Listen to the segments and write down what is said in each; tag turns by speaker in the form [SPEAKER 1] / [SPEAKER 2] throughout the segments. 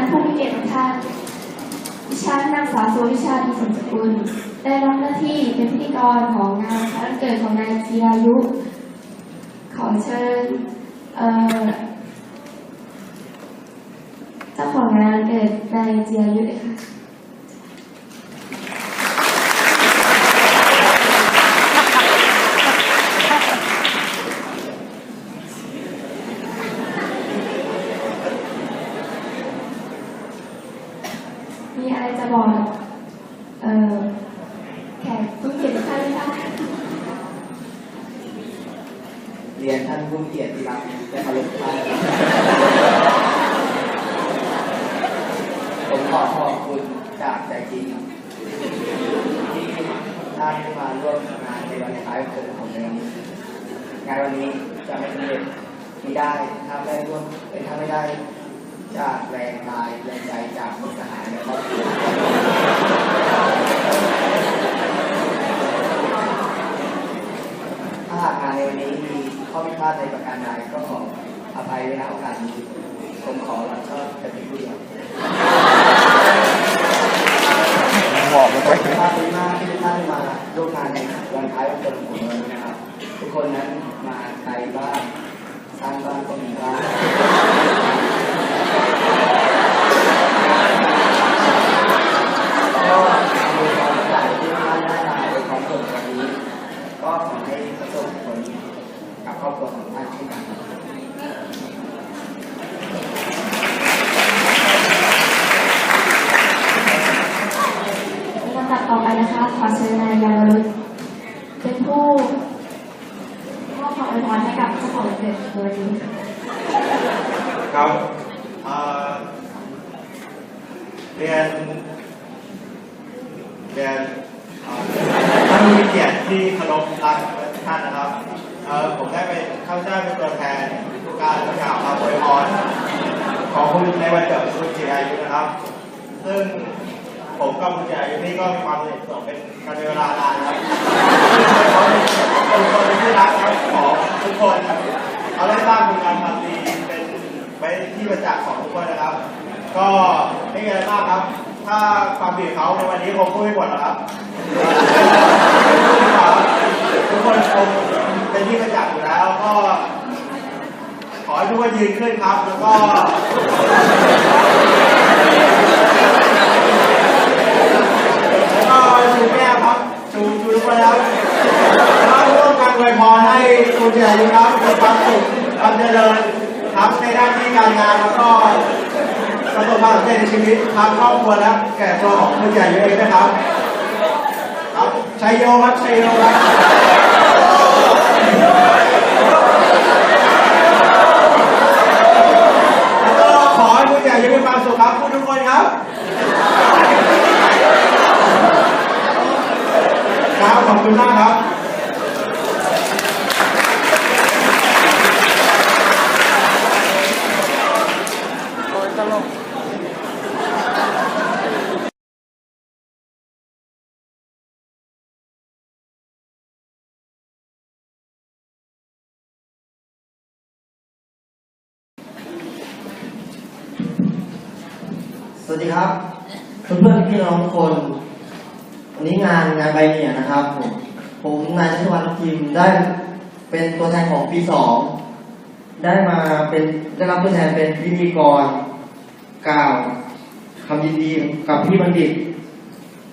[SPEAKER 1] วัสดีค่ะท่านผู้มีเกียรติทุกท่านดิฉันนางสาวสุวิชาดีสมสกุล ได้รับหน้าที่เป็นพิธีกรของงานวันเกิดของนายจีรายุ ขอเชิญเอ่อเจ้าของงานวันเกิดนายจีรายุเลยค่ะ มีอะไรจะบอกกับเอ่อแขกผู้เกียรติทุกท่านไหมคะ
[SPEAKER 2] เรียนท่านผู้เกียรติที่รักและเคารพทุกท่านผมขอขอบคุณจากใจจริงที่ท่านมาร่วมงานในวันคล้ายวันเกิดของผมในวันนี้งานวันนี้จะไม่สำเร็จไม่ได้ถ้าไม่ได้ร่วมเป็นถ้าไม่ได้จากแรงกายแรงใจจากมิตรสหายและครอบครัวถ้าหากงานใน วันนี้มีข้อผิดพลาดในประการใดก็ขออภัยไว้ณโอกาสนี้ผมขอรับชอบแต่เพียงผู้เดียว
[SPEAKER 3] บอกมันไป
[SPEAKER 2] ภาพดีมากที่ทุกท่านมาร่วมงานในวันคล้ายวันเกิดของผมในวันนี้นะครับ ทุกคนนั้นมาไกลบ้างสร้างบ้านก็มีบ้างก็มีความใจที่ท่านได้มาในความสุขวันนี้ ก็ขอให้ประสบผลกับครอบครัวของท่านเช่นกันครับ
[SPEAKER 1] ลำ ดับต่อไปนะคะ ขอเชิญนายยาวรุษเป็นผู้มอบความอวยพรให้กับเจ้าของวันเกิดในวันนี้ค่ะ
[SPEAKER 3] ครับเอ่อเรียนเรียนเอ่อท่านผู้มีเกียรติที่เคารพรักท่านนะครับเอ่อผมได้เป็นข้าพเจ้เป็นตัวแทนการประกาศคำอวยพรของคุณในวันเกิดคุณจิรายุนะครับ ซึ่ง ผมกับคุณจิรายุนี่ก็มีความสนิทสนเป็นกันเป็นเวลานานครับเขาเป็นคนที่รักครับของทุกคนเขาได้สร้างคุณงามความดีเป็นไว้ที่ประจักษ์ของทุกคนนะครับ ก็ไม่มีอะไรมากครับ ถ้าความผิดเขาในวันนี้คงพูดไม่หมดหรอกครับทุกคนคงเป็นที่ประจักษ์อยู่แล้วก็ขอให้ทุกคนยืนขึ้นครับ แล้วก็ แล้วก็ ชูแก้วครับชูชูทุกคนแล้วแล้วร่วมกันอวยพรให้คุณเจริญครับมีความสุขความเจริญทั้งในด้านที่การงานแล้วก็ประสบความสำเร็จในชีวิตทางครอบครัวและแก่ตัวของคุณเจริญเองนะครับครับชัยโยครับชัยโยครับแล้วก็ขอให้คุณเจริญมีความสุขครับคุณทุกคนครับ ครับ ขอบคุณมากครับ
[SPEAKER 4] สวัสดีครับเพื่อนเพื่อนๆพี่น้องทุกคน วันนี้งานงานใบเนี่ยนะครับ ผมผมนายชัชวัน์พิมได้เป็นตัวแทนของปีสองได้มาเป็นได้รับตัวแทนเป็นพิธีกรกล่าวคำยินดีกับพี่บัณฑิต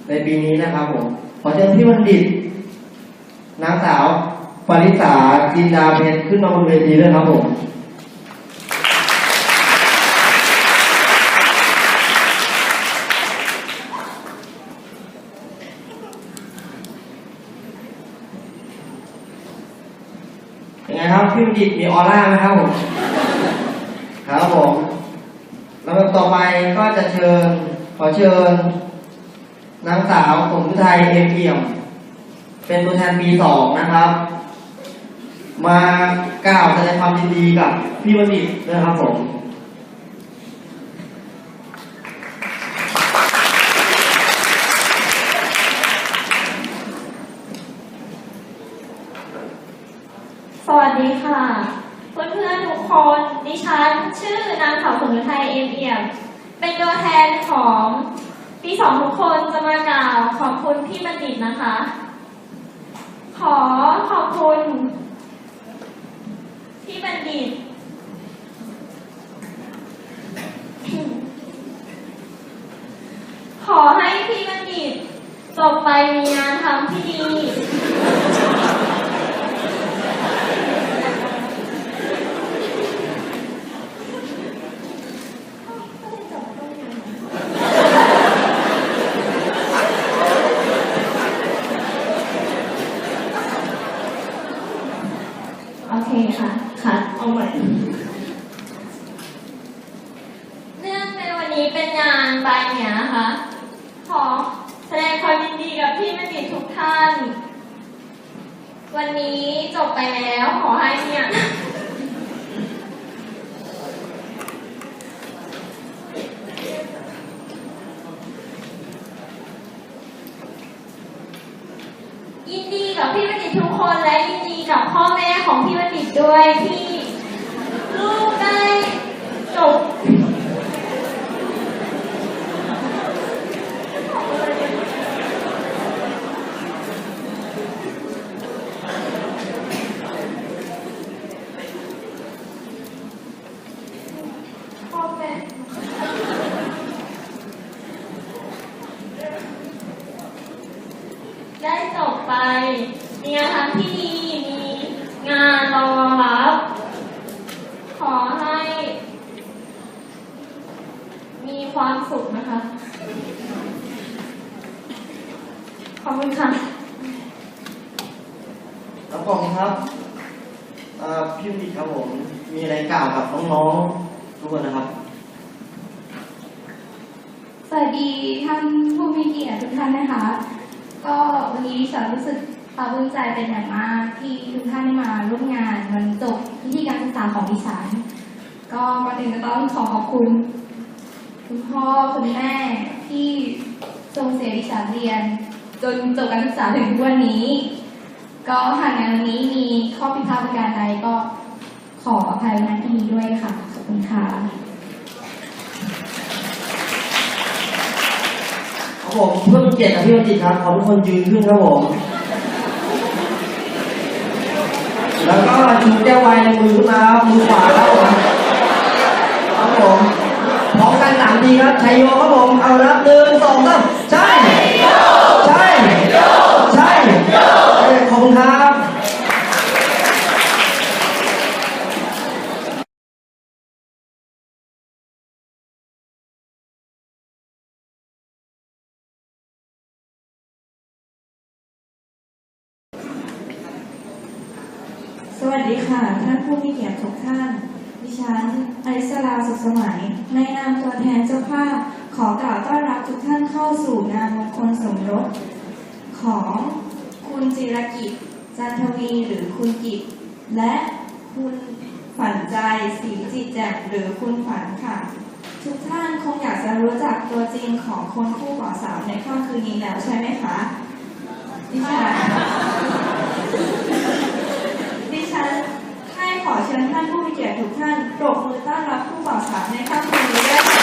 [SPEAKER 4] ในปีนี้นะครับผมขอเชิญพี่บัณฑิตนางสาวปริษาจินดาเพชรขึ้นมาบนเวทีด้วยครับผม เป็นไงครับพี่บัณฑิตมีออร่านะครับผมครับผมลำดับต่อไปก็จะเชิญขอเชิญนางสาวสมไทัยเอ็มเอี่ยม เป็นตัวแทนปีสองนะครับ มากล่าวแสดงความยินดีกับพี่บัณฑิตด้วยครับผม
[SPEAKER 1] สวัสดีค่ะ
[SPEAKER 5] พื่อนๆทุกคน ดิฉันชื่อนางสาวสมุทัยเอ็มเอี่ยม เป็นตัวแทนของปีสองทุกคนจะมากล่าวขอบคุณพี่บัณฑิตนะคะ ขอขอบคุณพี่บัณฑิต ขอให้พี่บัณฑิตจบไปมีงานทำที่ดี โอเคค่ะ ค่ะ เอาใหม่ เนื่องในวันนี้เป็นงานบายเหนียนะคะ ขอแสดงความยินดีกับพี่บัณฑิตทุกท่าน วันนี้จบไปแล้วขอให้เนี่ย ยินดีกับพี่บัณฑิต ทุกคนและยินดีกับพ่อแม่ของพี่บัณฑิตด้วยที่ลูกได้จบ พ่อแม่ได้จบไป มีงานทำที่ดี มีงานรอรับ ขอให้ มีความสุขนะคะ ขอบ คุณค่ะ
[SPEAKER 4] แล้วกล่องครับเอ่อพี่บิ๊กครับผม มีอะไรกล่าวกับน้องๆทุกคนนะครับ
[SPEAKER 1] สวัสดีท่านผู้มีเกียรติทุกท่านนะคะ ก็วันนี้ดิฉันรู้สึกปลาบปลื้มใจเป็นอย่างมากที่ทุกท่านได้มาร่วมงานวันจบพิธีการศึกษาของดิฉัน ก็ก่อนอื่นก็ต้องขอขอบคุณ คุณพ่อคุณแม่ที่ส่งเสียดิฉันเรียน จนจบการศึกษาถึงทุกวันนี้ ก็หากในวันนี้มีข้อผิดพลาดประการใดก็ขออภัยในที่นี้ด้วยค่ะ ขอบคุณค่ะ
[SPEAKER 4] ครับผมเพื่อเป็นเกียรติกับพี่บัณฑิตครับขอทุกคนยืนขึ้นครับผมแล้วก็ชูแก้วไวน์ในมือขึ้นมาครับมือขวาครับผมครับผมพร้อมกันสามทีครับชัยโยครับผมเอาละหนึ่งสองสามใช่ใช่ใช่เอ้ยขอบ คุณครับ
[SPEAKER 6] สวัสดีค่ะ ท่านผู้มีเกียรติทุกท่าน ดิฉันอริสราสุขสมัย ในนามตัวแทนเจ้าภาพ ขอกล่าวต้อนรับทุกท่านเข้าสู่งานมงคลสมรสของ คุณจิรกิจ จันทวีหรือคุณกิจ และคุณฝันใจศรีจิตแจ่มหรือคุณฝันค่ะ ทุกท่านคงอยากจะรู้จักตัวจริงของคนคู่บ่าวสาวในค่ำคืนนี้แล้วใช่ไหมคะดิฉันดิฉันให้ขอเชิญท่านผู้มีเกียรติทุกท่านปรบมือต้อนรับผู้บ่าวสาวในค่ำคืนนี้ด้วยค่ะ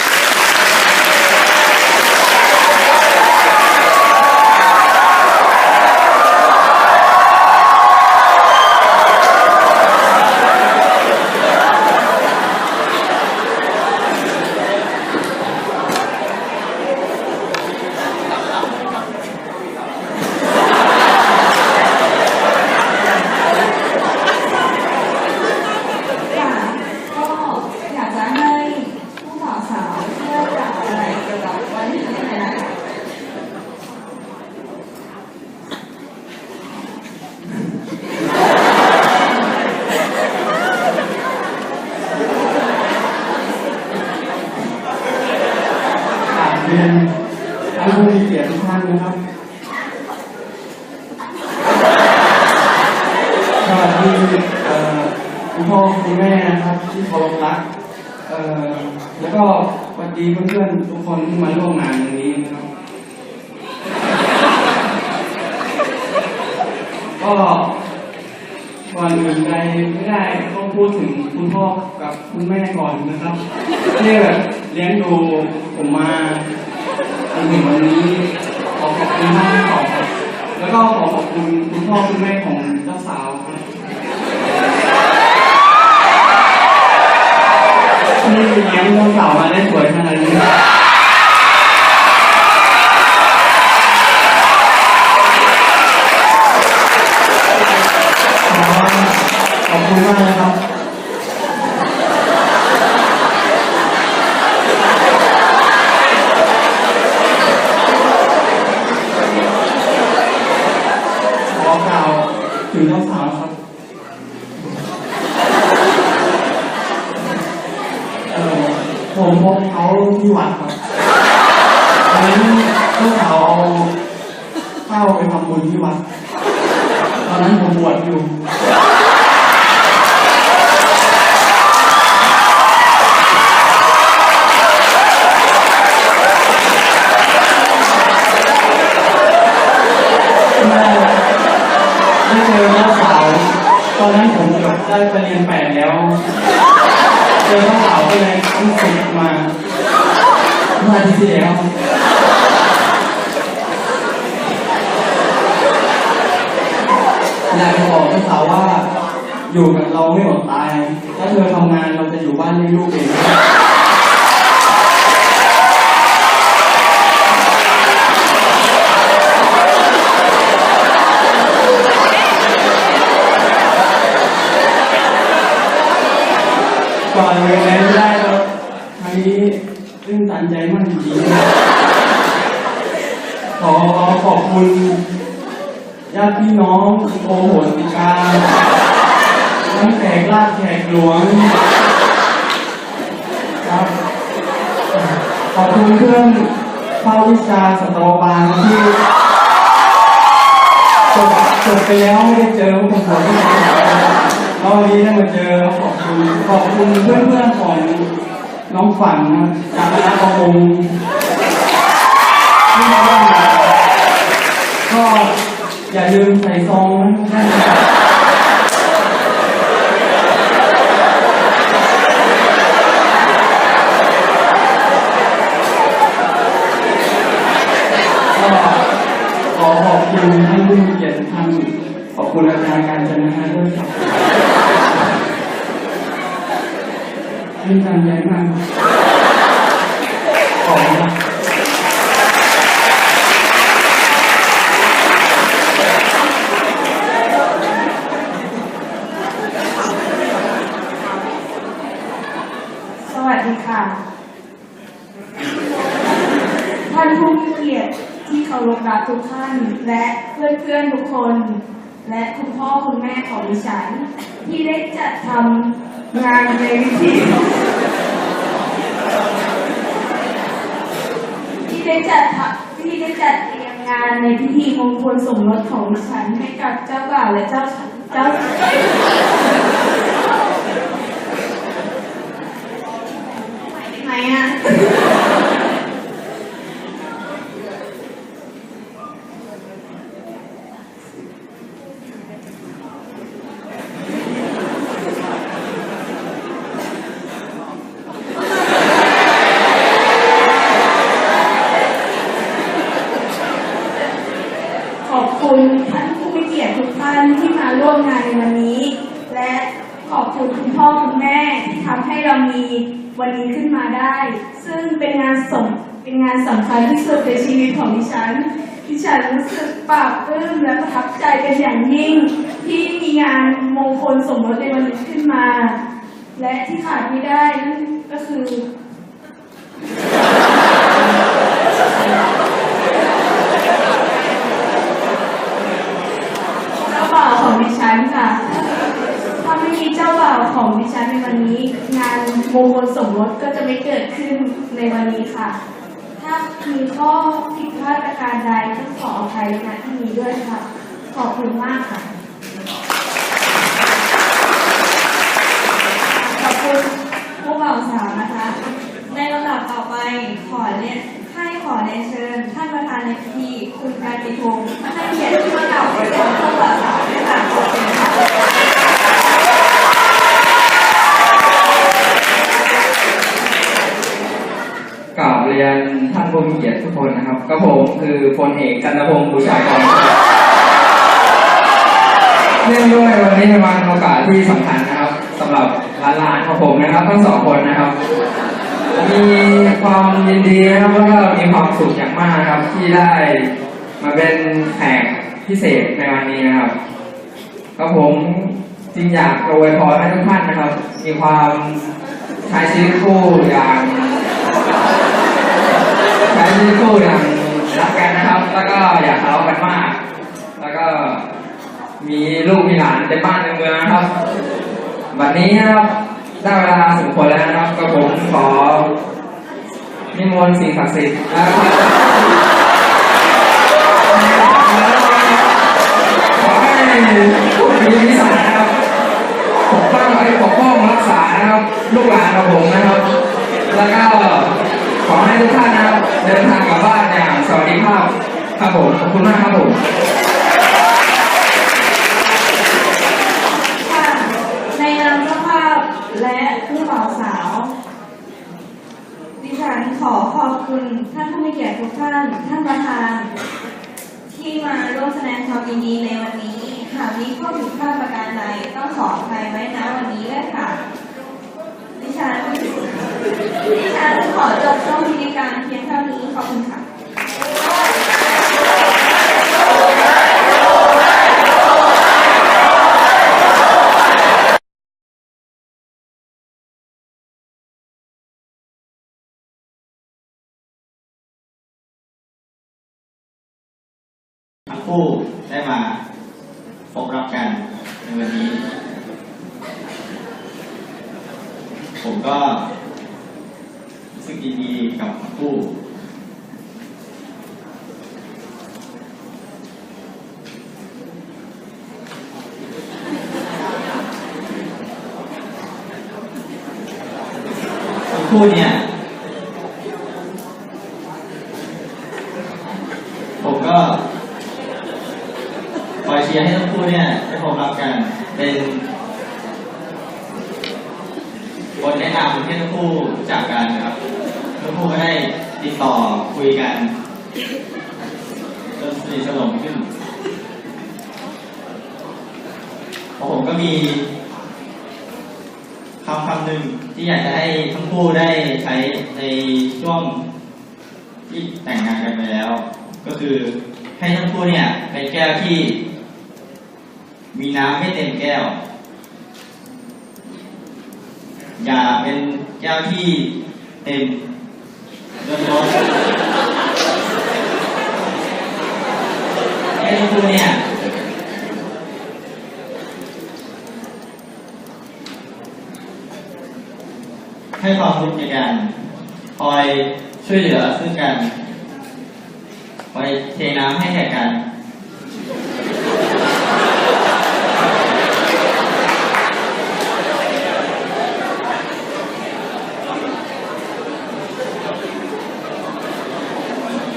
[SPEAKER 6] ค่ะก็อยากจะให้ผู้บ่าวสาวช่วยกล่าวอะไรเกี่ยวกับวันนี้หน่อยนะคะ
[SPEAKER 7] กราบเรียนท่านผู้มีเกียรติทุกท่านนะครับ สวัสดีเอ่อคุณพ่อคุณแม่นะครับที่เคารพรัก เอ่อแล้วก็สวัสดีเพื่อนๆทุกคนที่มาร่วมงานวันนี้นะครับ ก็ก่อนอื่นใดไม่ได้ต้องพูดถึงคุณพ่อกับคุณแม่ก่อนนะครับที่แบบเลี้ยงดูผมมาจนถึงวันนี้ขอขอบคุณมากที่สองครับแล้วก็ขอขอบคุณคุณพ่อคุณแม่ของเจ้าสาว ครับที่เลี้ยงเสาวมาได้สวยขนาดนี้
[SPEAKER 8] ขอบคุณมากนะครับ
[SPEAKER 7] ขอกล่าวถึงเจ้าสาวครับ เอ่อผมพบเขาที่วัดครับตอนนั้นเจ้าสาวเอาข้าวไปทำบุญที่วัด ตอนนั้นผมบวชอยู่ ได้ได้เจอเจ้าสาว ต อนนั้นผมจบได้ไปเรียนแปดแล้ว เจอเจ้าสาวก็เลยรู้สึกมาเมื่ออาทิตย์ที่แล้วอยากจะบอกพี่สาวว่า อยู่กับเราไม่อดตาย ถ้าเธอทำงานเราจะอยู่บ้านเลี้ยงลูกเอง เลยแล้วไม่ได้แล้วครั้งนี้ตื้นตันใจมากจริงๆขอขอบคุณญาติพี่น้องโอโหติกาทั้งแขกราชแขกหลวงครับ ขอบคุณเพื่อนภาควิชาสตวบาลที่จบจบไปแล้วไม่ได้เจอพวกผม แล้ววันนี้ได้มาเจอขอบคุณขอบคุณเพื่อนเพื่อนๆของน้องฝันนะจากคณะประมงที่มาร่วมงานก็อย่าลืมใส่ซองนะทุกท่านนะครับก็ขอขอบคุณท่านผู้มีเกียรติทุกท่าน ขอบคุณอาจารย์การจันทร์ด้วยครับมีการใหญ่มากขอบคุณครับ
[SPEAKER 9] สวัสดีค่ะ ท่านผู้มีเกียรติที่เคารพรักทุกท่านและเพื่อนๆทุกคน และคุณพ่อคุณแม่ของดิฉัน ที่ได้จัดทำงานในวิธีที่ได้จัดที่ได้จัดเตรียมงานในพิธีมงคลสมรสของดิฉันให้กับเจ้าบ่าวและเจ้าเจ้าไหนอะ ขอบคุณท่านผู้มีเกียรติทุกท่านที่มาร่วมงานในวันนี้ และขอบคุณคุณพ่อคุณแม่ที่ทำให้เรามีวันนี้ขึ้นมาได้ ซึ่งเป็นงานสม เป็นงานสำคัญที่สุดในชีวิตของดิฉัน ดิฉันรู้สึกปลาบปลื้มและประทับใจเป็นอย่างยิ่ง ที่มีงานมงคลสมรสในวันนี้ขึ้นมา และที่ขาดไม่ได้นั่นก็คือ เจ้าบ่าวของดิฉันค่ะ ถ้าไม่มีเจ้าบ่าวของดิฉันในวันนี้ งานมงคลสมรสก็จะไม่เกิดขึ้นในวันนี้ค่ะ ถ้ามีข้อผิดพลาดประการใดก็ขออภัยณที่นี้ด้วยค่ะ ขอบคุณมากค่ะ ขอบคุณผู้บ่าวสาวนะคะ ในลำดับต่อไปขอเรียนให้ขอเรียนเชิญ ท่านประธานในพิธีคุณการติพงศ์มาให้เกียรติที่ากล่าวอวยพรผู้บ่าวสาวด้วยค่ะขอบคุณค่ะ
[SPEAKER 10] คนนะครับก็ผมคือพลเอกกันตพงศ์บูชากรครับเนื่องด้วยวันนี้เป็นวันโอกาสที่สำคัญนะครับสำหรับหลานๆของผมนะครับ ทั้งสองคนนะครับ มีความยินดีนะครับแล้วก็มีความสุขอย่างมากครับ ที่ได้มาเป็นแขกพิเศษในวันนี้นะครับก็ผมจริงอยากโปรยพรให้ทุกท่านนะครับ มีความใช้ชีวิตคู่อย่าง ใช้ชีวิตคู่อย่างรักกันนะครับ แล้วก็อย่าทะเลาะกันมาก แล้วก็มีลูกมีหลานเต็มบ้านเต็มเมืองนะครับวันนี้นะครับได้เวลาสมควรแล้วนะครับก็ผมขอนิมนต์สิ่งศักดิ์สิทธิ์นะครับขอให้ผู้มีวิสัยนะครับปกป้องไว้ปกป้องรักษานะครับ ลูกหลานของผมนะครับ แล้วก็ ขอให้ทุกท่านนะครับเดินทางกลับบ้านอย่างสวัสดิภาพครับผมขอบคุณมากครับผม
[SPEAKER 6] ค่ะในนามเจ้าภาพและผู้บ่าวสาว ดิฉันขอขอบคุณท่านผู้มีเกียรติทุกท่าน ท่านประธาน ที่มาร่วมแสดงความยินดีในวันนี้ หากมีข้อผิดพลาดประการใดต้องขออภัยไว้นะวันนี้ด้วยค่ะ ฉันดิฉันขอจบช่วงพิธีการเพียงเท่านี้ขอบคุณค่ะ
[SPEAKER 11] ทั้งคู่ได้มาพบรักกันในวันนี้ ผมก็รู้สึกยินดีกับทั้งคู่ทั้งคู่เนี่ย ผมก็คอยเชียร์ให้ทั้งคู่เนี่ยได้พบรักกัน เป็นคนแนะนำให้ทั้งคู่รู้จักกันครับทั้งคู่ก็ได้ติดต่อคุยกันจนสนิทสนมขึ้น เพราะผมก็มีคำคำหนึ่งที่อยากจะให้ทั้งคู่ได้ใช้ในช่วงที่แต่งงานกันไปแล้ว ก็คือให้ทั้งคู่เนี่ยเป็นแก้วที่ มีน้ำไม่เต็มแก้ว อย่าเป็นแก้วที่เต็มจนล้นให้ทั้งคู่เนี่ย ให้ความรู้ในการคอยช่วยเหลือซึ่งกันคอยเทน้ำให้แก่กัน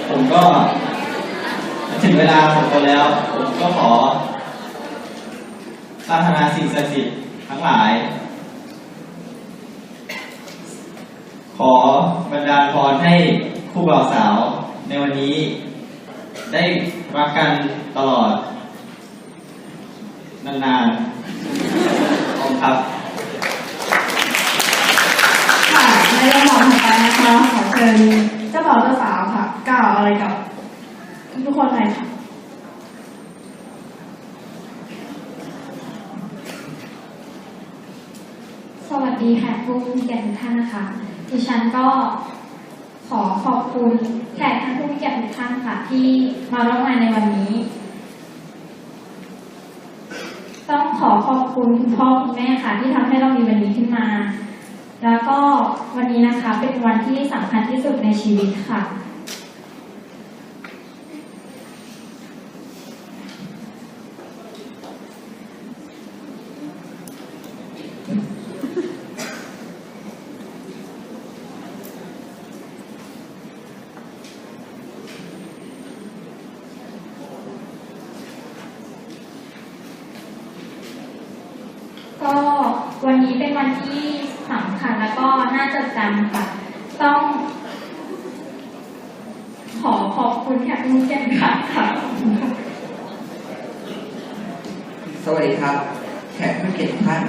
[SPEAKER 11] ผมก็ ถึงเวลาของผมแล้ว ผมก็ขอปรารถนาสิ่งศักดิ์สิทธิ์ทั้งหลาย ขอบันดาลพรให้คู่บ่าวสาวในวันนี้ ได้รักกันตลอด นานๆขอบคุณครับ
[SPEAKER 6] ค่ะในลำดับถัดไปนะคะขอเชิญเจ้าบ่าวเจ้าสาวค่ะกล่าวอะไรกับ ทุกคนเลยค่ะ
[SPEAKER 1] สวัสดีค่ะผู้มีเกียรติทุกท่านนะคะ ดิฉันก็ขอขอบคุณแขกท่านผู้มีเกียรติทุกท่านค่ะ ที่มาร่วมงานในวันนี้ ต้องขอขอบคุณคุณพ่อคุณแม่ค่ะ ที่ทำให้เรามีวันนี้ขึ้นมา แล้วก็วันนี้นะคะเป็นวันที่สำคัญที่สุดในชีวิตค่ะก็วันนี้ เป็นวันที่สำคัญแล้วก็น่าจดจำค่ะ ต้อง ขอขอบคุณแขกผู้เกียรติค่ะค่ะ
[SPEAKER 12] สวัสดีครับ แขกผู้เกียรติท่าน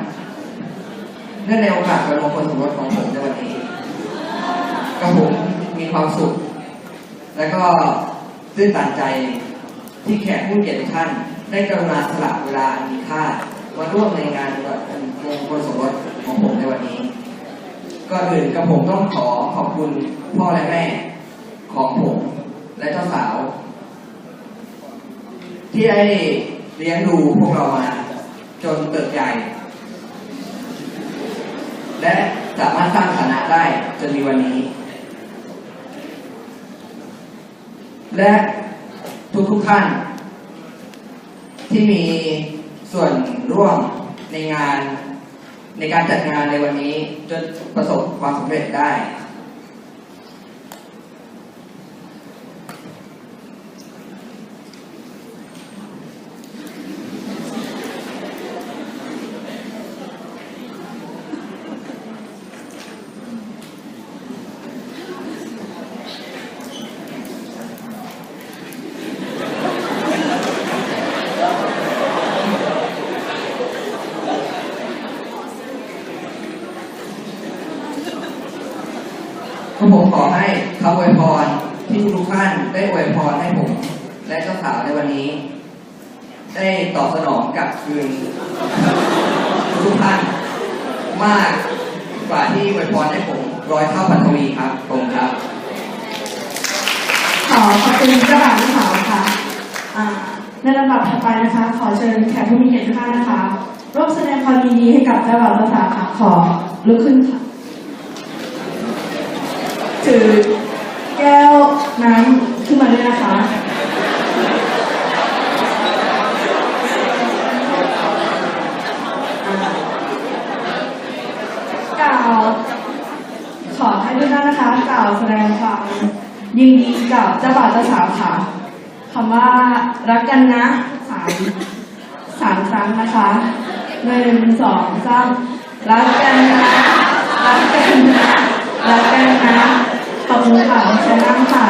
[SPEAKER 12] เนื่องในโอกาสวันมงคลสมรสของผมในวันนี้กระผมมีความสุข และก็ตื้นตันใจที่แขกผู้เกียรติท่าน ได้กรุณาสละเวลาอันมีค่ามาร่วมในงานวัน มงคลสมรสของผมในวันนี้ก็อื่นกระผมต้องขอขอบคุณพ่อและแม่ของผมและเจ้าสาว ที่ได้เลี้ยงดูพวกเรามาจนเติบใหญ่ และสามารถสร้างฐานะได้จนมีวันนี้ และทุกทุกๆท่าน ที่มีส่วนร่วมในงาน ในการจัดงานในวันนี้จนประสบความสำเร็จได้ อให้คำอวยพรที่ทุกท่านได้อวยพรให้ผม และเจ้าสาวในวันนี้ ได้ตอบสนองกลับคืนทุกท่านมากกว่าที่อวยพรให้ผมร้อยเท่าพันทวีครับผมครับ
[SPEAKER 13] ขอขอบคุณเจ้าบ่าวเจ้าสาวค่ะในลำดับถัดไปนะคะ ขอเชิญแขกผู้มีเกียรติทุกท่านนะคะร่วมแสดงความยินดีให้กับเจ้าบ่าวเจ้าสาวค่ะขอลุกขึ้นค่ะ อแก้วน้ำขึ้นมาด้วยนะคะ กล่าว ขอให้ทุกท่านนะคะ กล่าวแสดงความยินดีกับเจ้าบ่าวเจ้าสาวค่ะคำว่ารักกันนะสามสามครั้งนะคะหนึ่งสองสามรักกันนะรักกันนะรักกันนะ ขอบคุณค่ะเชิญนั่งค่ะ